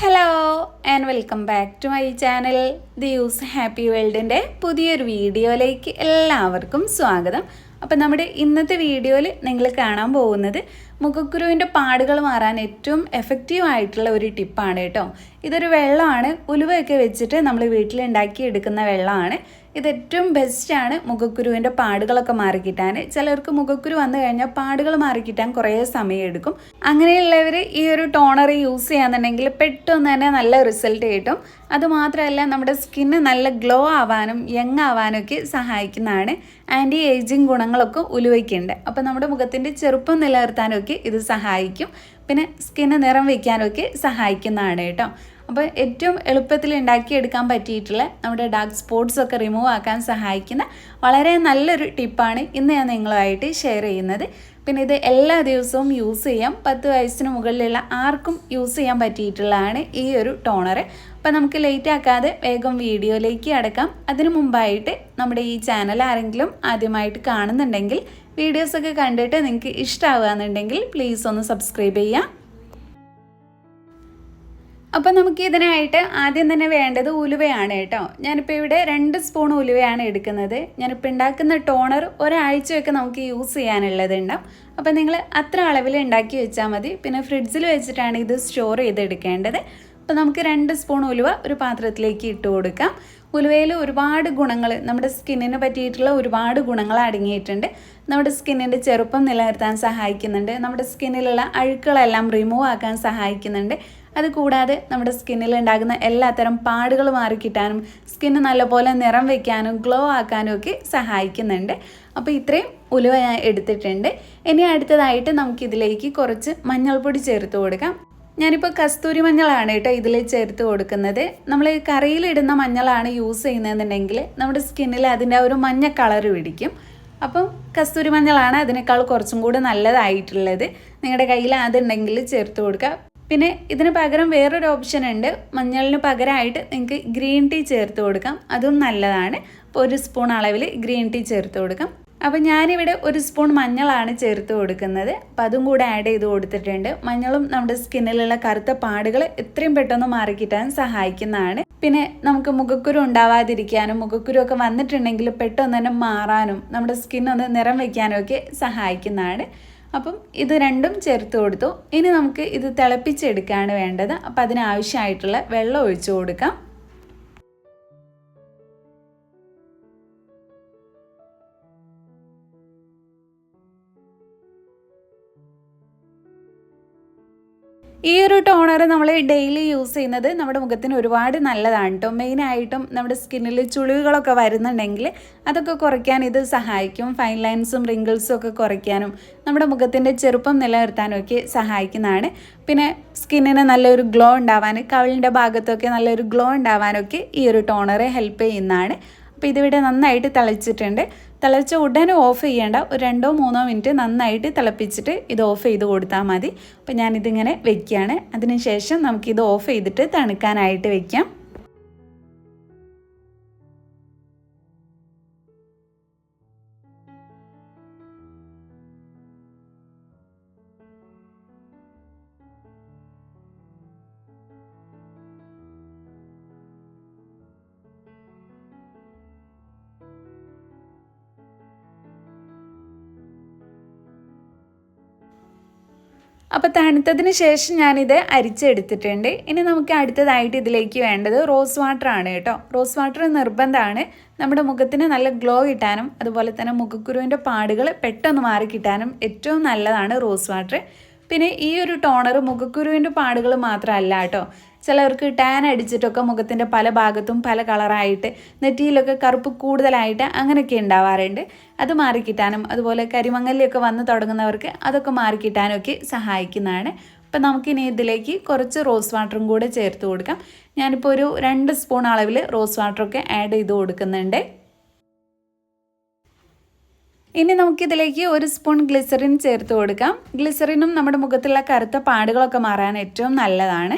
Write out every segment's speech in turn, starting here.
Hello and welcome back to my channel the use happy വേൾഡിന്റെ പുതിയൊരു വീഡിയോയിലേക്ക് എല്ലാവർക്കും സ്വാഗതം. അപ്പം നമ്മുടെ ഇന്നത്തെ വീഡിയോയിൽ നിങ്ങൾ കാണാൻ പോകുന്നത് മുഖക്കുരുവിന്റെ പാടുകൾ മാറാൻ ഏറ്റവും എഫക്റ്റീവ് ആയിട്ടുള്ള ഒരു ടിപ്പാണ് കേട്ടോ. ഇതൊരു വെള്ളമാണ് ഉലുവയൊക്കെ വെച്ചിട്ട് നമ്മൾ വീട്ടിലുണ്ടാക്കി എടുക്കുന്ന വെള്ളമാണ്. ഇത് ഏറ്റവും ബെസ്റ്റാണ് മുഖക്കുരുവിന്റെ പാടുകളൊക്കെ മാറിക്കിട്ടാൻ. ചിലർക്ക് മുഖക്കുരു വന്നു കഴിഞ്ഞാൽ പാടുകൾ മാറിക്കിട്ടാൻ കുറേ സമയം സമയമെടുക്കും. അങ്ങനെയുള്ളവർ ഈ ഒരു ടോണർ യൂസ് ചെയ്യാന്നുണ്ടെങ്കിൽ പെട്ടെന്ന് തന്നെ നല്ല റിസൾട്ട് കിട്ടും. അതുമാത്രമല്ല നമ്മുടെ സ്കിന്ന് നല്ല ഗ്ലോ ആവാനും യങ് ആവാനും ഒക്കെ സഹായിക്കുന്നതാണ്. ആന്റി ഏജിങ് ഗുണങ്ങളൊക്കെ ഉലുവയ്ക്കുണ്ട്. അപ്പോൾ നമ്മുടെ മുഖത്തിന്റെ ചെറുപ്പം നിലനിർത്താനൊക്കെ ഇത് സഹായിക്കും. പിന്നെ സ്കിന്ന് നിറം വയ്ക്കാനൊക്കെ സഹായിക്കുന്നതാണ് കേട്ടോ. അപ്പോൾ ഏറ്റവും എളുപ്പത്തിൽ ഉണ്ടാക്കിയെടുക്കാൻ പറ്റിയിട്ടുള്ള നമ്മുടെ ഡാർക്ക് സ്പോട്ട്സ് ഒക്കെ റിമൂവ് ആക്കാൻ സഹായിക്കുന്ന വളരെ നല്ലൊരു ടിപ്പാണ് ഇന്ന് ഞാൻ നിങ്ങളുമായിട്ട് ഷെയർ ചെയ്യുന്നത്. പിന്നെ ഇത് എല്ലാ ദിവസവും യൂസ് ചെയ്യാം. പത്ത് വയസ്സിന് മുകളിലുള്ള ആർക്കും യൂസ് ചെയ്യാൻ പറ്റിയിട്ടുള്ളതാണ് ഈ ഒരു ടോണർ അപ്പോൾ നമുക്ക് ലേറ്റ് ആക്കാതെ വേഗം വീഡിയോയിലേക്ക് അടക്കാം. അതിനു മുമ്പായിട്ട് നമ്മുടെ ഈ ചാനൽ ആരെങ്കിലും ആദ്യമായിട്ട് കാണുന്നുണ്ടെങ്കിൽ വീഡിയോസൊക്കെ കണ്ടിട്ട് നിങ്ങൾക്ക് ഇഷ്ടമാവുകയെന്നുണ്ടെങ്കിൽ പ്ലീസ് ഒന്ന് സബ്സ്ക്രൈബ് ചെയ്യാം. അപ്പോൾ നമുക്ക് ഇതിനായിട്ട് ആദ്യം തന്നെ വേണ്ടത് ഉലുവയാണ് കേട്ടോ. ഞാനിപ്പോൾ ഇവിടെ രണ്ട് സ്പൂൺ ഉലുവയാണ് എടുക്കുന്നത്. ഞാനിപ്പോൾ ഉണ്ടാക്കുന്ന ടോണർ ഒരാഴ്ചയൊക്കെ നമുക്ക് യൂസ് ചെയ്യാനുള്ളത് ഉണ്ടാവും അപ്പോൾ നിങ്ങൾ അത്ര അളവിൽ ഉണ്ടാക്കി വെച്ചാൽ മതി. പിന്നെ ഫ്രിഡ്ജിൽ വെച്ചിട്ടാണ് ഇത് സ്റ്റോർ ചെയ്തെടുക്കേണ്ടത്. അപ്പോൾ നമുക്ക് രണ്ട് സ്പൂൺ ഉലുവ ഒരു പാത്രത്തിലേക്ക് ഇട്ട് കൊടുക്കാം. ഉലുവയിൽ ഒരുപാട് ഗുണങ്ങൾ നമ്മുടെ സ്കിന്നിന് പറ്റിയിട്ടുള്ള ഒരുപാട് ഗുണങ്ങൾ അടങ്ങിയിട്ടുണ്ട്. നമ്മുടെ സ്കിന്നിന്റെ ചെറുപ്പം നിലനിർത്താൻ സഹായിക്കുന്നുണ്ട്. നമ്മുടെ സ്കിന്നിലുള്ള അഴുക്കുകളെല്ലാം റിമൂവ് ആക്കാൻ സഹായിക്കുന്നുണ്ട്. അതുകൂടാതെ നമ്മുടെ സ്കിന്നിൽ ഉണ്ടാകുന്ന എല്ലാത്തരം പാടുകൾ മാറിക്കിട്ടാനും സ്കിന്ന് നല്ലപോലെ നിറം വയ്ക്കാനും ഗ്ലോ ആക്കാനും ഒക്കെ സഹായിക്കുന്നുണ്ട്. അപ്പോൾ ഇത്രയും ഉലുവ ഞാൻ എടുത്തിട്ടുണ്ട്. ഇനി അടുത്തതായിട്ട് നമുക്കിതിലേക്ക് കുറച്ച് മഞ്ഞൾപ്പൊടി ചേർത്ത് കൊടുക്കാം. ഞാനിപ്പോൾ കസ്തൂരി മഞ്ഞളാണ് കേട്ടോ ഇതിൽ ചേർത്ത് കൊടുക്കുന്നത്. നമ്മൾ കറിയിലിടുന്ന മഞ്ഞളാണ് യൂസ് ചെയ്യുന്നതെന്നുണ്ടെങ്കിൽ നമ്മുടെ സ്കിന്നിൽ അതിന്റെ ഒരു മഞ്ഞ കളർ പിടിക്കും. അപ്പം കസ്തൂരി മഞ്ഞളാണ് അതിനേക്കാൾ കുറച്ചും കൂടെ നല്ലതായിട്ടുള്ളത്. നിങ്ങളുടെ കയ്യിൽ അതുണ്ടെങ്കിൽ ചേർത്ത് കൊടുക്കുക. പിന്നെ ഇതിന് പകരം വേറൊരു ഓപ്ഷൻ ഉണ്ട്. മഞ്ഞളിന് പകരമായിട്ട് നിങ്ങൾക്ക് ഗ്രീൻ ടീ ചേർത്ത് കൊടുക്കാം. അതും നല്ലതാണ്. അപ്പോൾ ഒരു സ്പൂൺ അളവിൽ ഗ്രീൻ ടീ ചേർത്ത് കൊടുക്കാം. അപ്പോൾ ഞാനിവിടെ ഒരു സ്പൂൺ മഞ്ഞളാണ് ചേർത്ത് കൊടുക്കുന്നത്. അപ്പം അതും കൂടെ ആഡ് ചെയ്ത് കൊടുത്തിട്ടുണ്ട്. മഞ്ഞളും നമ്മുടെ സ്കിന്നിലുള്ള കറുത്ത പാടുകൾ എത്രയും പെട്ടെന്ന് മാറിക്കിട്ടാൻ സഹായിക്കുന്നതാണ്. പിന്നെ നമുക്ക് മുഖക്കുരു ഉണ്ടാവാതിരിക്കാനും മുഖക്കുരു ഒക്കെ വന്നിട്ടുണ്ടെങ്കിൽ പെട്ടെന്ന് തന്നെ മാറാനും നമ്മുടെ സ്കിന്നൊന്ന് നിറം വയ്ക്കാനും ഒക്കെ സഹായിക്കുന്നതാണ്. അപ്പം ഇത് രണ്ടും ചേർത്ത് കൊടുത്തു. ഇനി നമുക്ക് ഇത് തിളപ്പിച്ചെടുക്കുകയാണ് വേണ്ടത്. അപ്പം അതിനാവശ്യമായിട്ടുള്ള വെള്ളം ഒഴിച്ചു കൊടുക്കാം. ഈ ഒരു ടോണർ നമ്മൾ ഡെയിലി യൂസ് ചെയ്യുന്നത് നമ്മുടെ മുഖത്തിന് ഒരുപാട് നല്ലതാണ് കേട്ടോ മെയിനായിട്ടും നമ്മുടെ സ്കിന്നിൽ ചുളിവുകളൊക്കെ വരുന്നുണ്ടെങ്കിൽ അതൊക്കെ കുറയ്ക്കാൻ ഇത് സഹായിക്കും. ഫൈൻ ലൈൻസും റിങ്കിൾസും ഒക്കെ കുറയ്ക്കാനും നമ്മുടെ മുഖത്തിന്റെ ചെറുപ്പം നിലനിർത്താനും ഒക്കെ സഹായിക്കുന്നതാണ്. പിന്നെ സ്കിന്നിന് നല്ലൊരു ഗ്ലോ ഉണ്ടാവാൻ കവിളിന്റെ ഭാഗത്തൊക്കെ നല്ലൊരു ഗ്ലോ ഉണ്ടാവാനൊക്കെ ഈ ഒരു ടോണർ ഹെൽപ്പ് ചെയ്യുന്നതാണ്. അപ്പോൾ ഇതിവിടെ നന്നായിട്ട് തിളച്ചിട്ടുണ്ട്. തിളച്ച ഉടനെ ഓഫ് ചെയ്യേണ്ട ഒരു രണ്ടോ മൂന്നോ മിനിറ്റ് നന്നായിട്ട് തിളപ്പിച്ചിട്ട് ഇത് ഓഫ് ചെയ്ത് കൊടുത്താൽ മതി. അപ്പോൾ ഞാനിതിങ്ങനെ വെക്കുകയാണ്. അതിനുശേഷം നമുക്കിത് ഓഫ് ചെയ്തിട്ട് തണുക്കാനായിട്ട് വെക്കാം. അപ്പോൾ തണുത്തതിന് ശേഷം ഞാനിത് അരിച്ചെടുത്തിട്ടുണ്ട്. ഇനി നമുക്ക് അടുത്തതായിട്ട് ഇതിലേക്ക് വേണ്ടത് റോസ് വാട്ടർ ആണ് കേട്ടോ. റോസ് വാട്ടർ നിർബന്ധമാണ്. നമ്മുടെ മുഖത്തിന് നല്ല ഗ്ലോ കിട്ടാനും അതുപോലെ തന്നെ മുഖക്കുരുവിന്റെ പാടുകൾ പെട്ടെന്ന് മാറി കിട്ടാനും ഏറ്റവും നല്ലതാണ് റോസ് വാട്ടർ. പിന്നെ ഈ ഒരു ടോണർ മുഖക്കുരുവിന്റെ പാടുകൾ മാത്രമല്ല കേട്ടോ. ചിലർക്ക് ടാൻ അടിച്ചിട്ടൊക്കെ മുഖത്തിന്റെ പല ഭാഗത്തും പല കളറായിട്ട് നെറ്റിയിലൊക്കെ കറുപ്പ് കൂടുതലായിട്ട് അങ്ങനെയൊക്കെ ഉണ്ടാവാറുണ്ട്. അത് മാറിക്കിട്ടാനും അതുപോലെ കരിമങ്ങലിയൊക്കെ വന്ന് തുടങ്ങുന്നവർക്ക് അതൊക്കെ മാറിക്കിട്ടാനും ഒക്കെ സഹായിക്കുന്നതാണ്. അപ്പം നമുക്കിനി ഇതിലേക്ക് കുറച്ച് റോസ് വാട്ടറും കൂടെ ചേർത്ത് കൊടുക്കാം. ഞാനിപ്പോൾ ഒരു രണ്ട് സ്പൂൺ അളവിൽ റോസ് വാട്ടറൊക്കെ ആഡ് ചെയ്ത് കൊടുക്കുന്നുണ്ട്. ഇനി നമുക്കിതിലേക്ക് ഒരു സ്പൂൺ ഗ്ലിസറിൻ ചേർത്ത് കൊടുക്കാം. ഗ്ലിസറിനും നമ്മുടെ മുഖത്തുള്ള കറുത്ത പാടുകളൊക്കെ മാറാൻ ഏറ്റവും നല്ലതാണ്.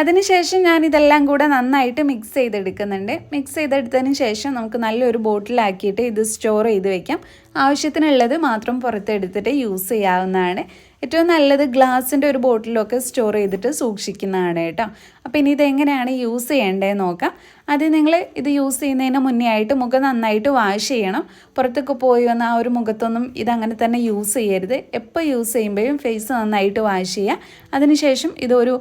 അതിനുശേഷം ഞാൻ ഇതെല്ലാം കൂടെ നന്നായിട്ട് മിക്സ് ചെയ്തെടുക്കുന്നുണ്ട്. മിക്സ് ചെയ്തെടുത്തതിന് ശേഷം നമുക്ക് നല്ലൊരു ബോട്ടിലാക്കിയിട്ട് ഇത് സ്റ്റോർ ചെയ്ത് വെക്കാം. ആവശ്യത്തിനുള്ളത് മാത്രം പുറത്തെടുത്തിട്ട് യൂസ് ചെയ്യാവുന്നതാണ്. ഏറ്റവും നല്ലത് ഗ്ലാസിന്റെ ഒരു ബോട്ടിലൊക്കെ സ്റ്റോർ ചെയ്തിട്ട് സൂക്ഷിക്കുന്നതാണ് കേട്ടോ. അപ്പോൾ ഇനി ഇതെങ്ങനെയാണ് യൂസ് ചെയ്യേണ്ടതെന്ന് നോക്കാം. ആദ്യം നിങ്ങൾ ഇത് യൂസ് ചെയ്യുന്നതിന് മുന്നേ ആയിട്ട് മുഖം നന്നായിട്ട് വാഷ് ചെയ്യണം. പുറത്തൊക്കെ പോയി വന്ന ആ ഒരു മുഖത്തൊന്നും ഇതങ്ങനെ തന്നെ യൂസ് ചെയ്യരുത്. എപ്പോൾ യൂസ് ചെയ്യുമ്പോഴും ഫേസ് നന്നായിട്ട് വാഷ് ചെയ്യുക അതിനുശേഷം ഇതൊരു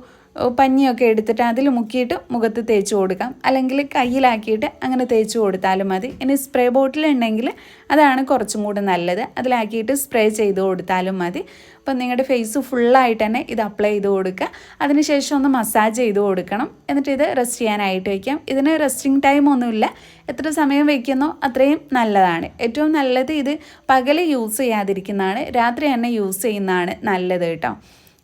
പഞ്ഞിയൊക്കെ എടുത്തിട്ട് അതിൽ മുക്കിയിട്ട് മുഖത്ത് തേച്ച് കൊടുക്കാം. അല്ലെങ്കിൽ കയ്യിലാക്കിയിട്ട് അങ്ങനെ തേച്ച് കൊടുത്താലും മതി. ഇനി സ്പ്രേ ബോട്ടിൽ ഉണ്ടെങ്കിൽ അതാണ് കുറച്ചും കൂടി നല്ലത്. അതിലാക്കിയിട്ട് സ്പ്രേ ചെയ്ത് കൊടുത്താലും മതി. അപ്പം നിങ്ങളുടെ ഫേസ് ഫുള്ളായിട്ട് തന്നെ ഇത് അപ്ലൈ ചെയ്ത് കൊടുക്കുക. അതിനുശേഷം ഒന്ന് മസാജ് ചെയ്ത് കൊടുക്കണം. എന്നിട്ട് ഇത് റെസ്റ്റ് ചെയ്യാനായിട്ട് വയ്ക്കാം. ഇതിന് റെസ്റ്റിംഗ് ടൈം ഒന്നുമില്ല. എത്ര സമയം വയ്ക്കുന്നോ അത്രയും നല്ലതാണ്. ഏറ്റവും നല്ലത് ഇത് പകൽ യൂസ് ചെയ്യാതിരിക്കുന്നതാണ്. രാത്രി തന്നെ യൂസ് ചെയ്യുന്നതാണ് നല്ലത് കേട്ടോ.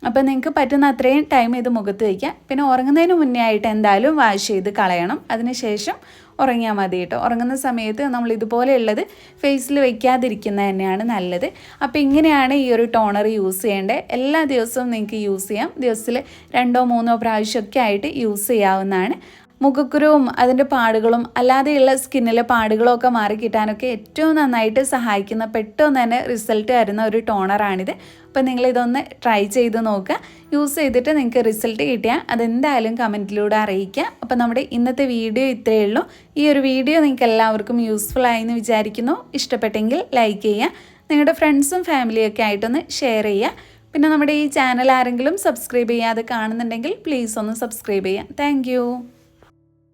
അപ്പോൾ നിങ്ങൾക്ക് പറ്റുന്ന അത്രയും ടൈം ഇത് മുഖത്ത് വയ്ക്കാം പിന്നെ ഉറങ്ങുന്നതിന് മുന്നേ ആയിട്ട് എന്തായാലും വാഷ് ചെയ്ത് കളയണം. അതിനുശേഷം ഉറങ്ങിയാൽ മതി കേട്ടോ. ഉറങ്ങുന്ന സമയത്ത് നമ്മൾ ഇതുപോലെയുള്ളത് ഫേസിൽ വയ്ക്കാതിരിക്കുന്നത് തന്നെയാണ് നല്ലത്. അപ്പോൾ ഇങ്ങനെയാണ് ഈ ഒരു ടോണർ യൂസ് ചെയ്യേണ്ടത് എല്ലാ ദിവസവും നിങ്ങൾക്ക് യൂസ് ചെയ്യാം. ദിവസത്തിൽ രണ്ടോ മൂന്നോ പ്രാവശ്യമൊക്കെ ആയിട്ട് യൂസ് ചെയ്യാവുന്നതാണ്. മുഖക്കുരുവും അതിന്റെ പാടുകളും അല്ലാതെയുള്ള സ്കിന്നിലെ പാടുകളൊക്കെ ഒക്കെ മാറി കിട്ടാനൊക്കെ ഏറ്റവും നന്നായിട്ട് സഹായിക്കുന്ന പെട്ടെന്ന് തന്നെ റിസൾട്ട് വരുന്ന ഒരു ടോണറാണിത്. അപ്പോൾ നിങ്ങൾ ഇതൊന്ന് ട്രൈ ചെയ്ത് നോക്കുക. യൂസ് ചെയ്തിട്ട് നിങ്ങൾക്ക് റിസൾട്ട് കിട്ടിയാൽ അതെന്തായാലും കമന്റിലൂടെ അറിയിക്കുക. അപ്പോൾ നമ്മുടെ ഇന്നത്തെ വീഡിയോ ഇത്രയേ ഉള്ളൂ. ഈ ഒരു വീഡിയോ നിങ്ങൾക്ക് എല്ലാവർക്കും യൂസ്ഫുൾ ആയെന്ന് വിചാരിക്കുന്നു. ഇഷ്ടപ്പെട്ടെങ്കിൽ ലൈക്ക് ചെയ്യുക. നിങ്ങളുടെ ഫ്രണ്ട്സും ഫാമിലിയൊക്കെ ആയിട്ടൊന്ന് ഷെയർ ചെയ്യുക. പിന്നെ നമ്മുടെ ഈ ചാനൽ ആരെങ്കിലും സബ്സ്ക്രൈബ് ചെയ്യാതെ കാണുന്നുണ്ടെങ്കിൽ പ്ലീസ് ഒന്ന് സബ്സ്ക്രൈബ് ചെയ്യാം താങ്ക്